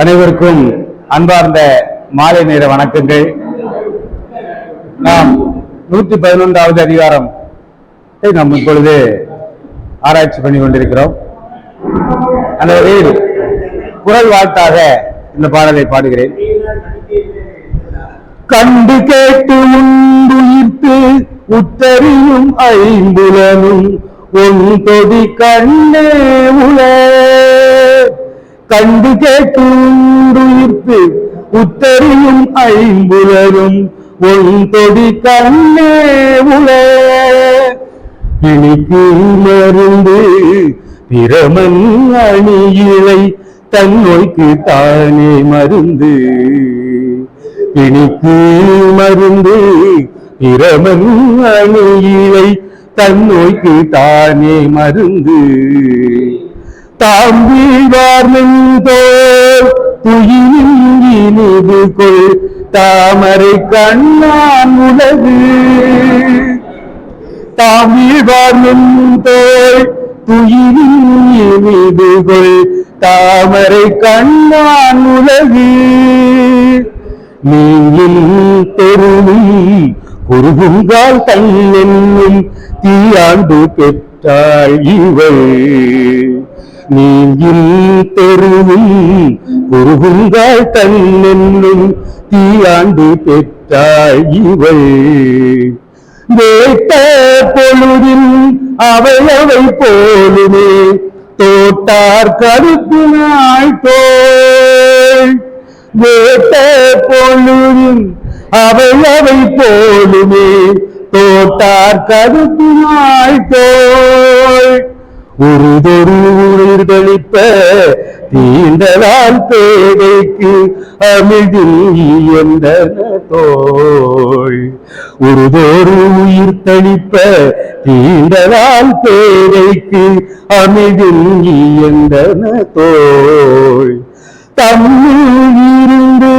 அனைவருக்கும் அன்பார்ந்த மாலை நேர வணக்கங்கள். நாம் நூத்தி பதினொன்றாவது அதிகாரம் நாம் இப்பொழுது ஆராய்ச்சி பண்ணி கொண்டிருக்கிறோம். அந்த வகையில் குரல் வாழ்த்தாக இந்த பாடலை பாடுகிறேன். கண்டு கேட்டு உண்டுயிர்த்து உத்தரியும் ஐம்புலனும் உன் தொடி கண்ணே கண்டு கேட்டு உத்தரியும் ஐம்புலரும் உன் தொடி கண்ணே உல இனிக்கு மருந்து பிரமன் அணியிலை தன் நோய்க்கு தானே மருந்து. பிணிக்கு மருந்து பிரமன் அணியிலை தன் நோய்க்கு தானே மருந்து. தாம்பீழ்வார் மென்தோல் துயிலிது கொள் தாமரை கண்ணான் உலகு. தாமிழ்வார் மென்தோல் துயிலிது கொள் தாமரை கண்ணான் உலகு. நீயில் தெருவும் குருகுங்கால் தன்னென்னும் தீயாண்டு பெற்றாள் இவள். நீங்கில் தெருவும் குருகுங்கள் தன்னென்னும் தீயாண்டு பெற்றாள் இவள். வேட்ட பொழுதில் அவையவை போலுமே தோட்டார் கருப்பினாய் தோள். வேட்ட பொழுதில் அவையவை போலுமே தோட்டார் கருப்பினாய் தோள். உருதொரு உயிர்களிப்ப தீண்டலால் பேதைக்கு அமிழ்தில் என்றன தோள்? உருதொரு உயிர் தளிப்ப தீண்டலால் பேதைக்கு அமிழ்தில் என்ற தோள்? தம்மில் இருந்து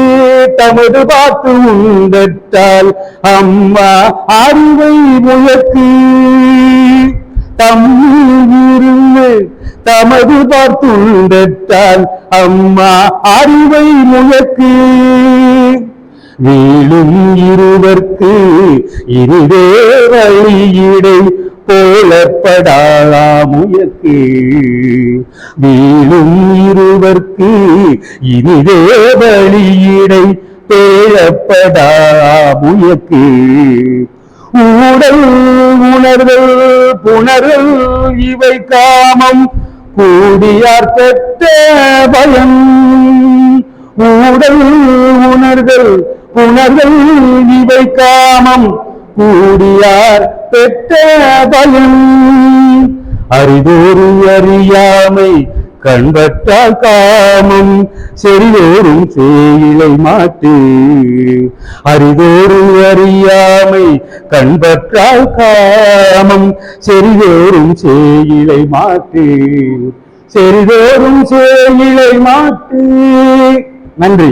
தமது பார்த்து உண்டற்றால் அம்மா அறிவை முயற்கு தம்மிருந்து தமது பார்த்துண்டற்றால் அம்மா அறிவை முயக்கு வீழும் இருவர்க்கு இருவே வழியிடை போலப்படாதா முயக்கு வீழும் இருவர்க்கு இனிதே வழியிடை பேழப்படா கூடல் உணர்தல் புணர்தல் இவை காமம். கூடியார் பெற்ற பயம். ஊடல் உணர்தல் புணர்தல் இவை காமம். கூடியார் பெற்ற பயம். அறிதோறு அறியாமை கண்பற்றால் காமம் செறிதோறும் சேயிலை மாட்டு. அறிதோறும் அறியாமை கண்பற்றால் காமம் செறிதோறும் சேயிலை மாட்டு. செறிதோறும் சேயிலை மாட்டு. நன்றி.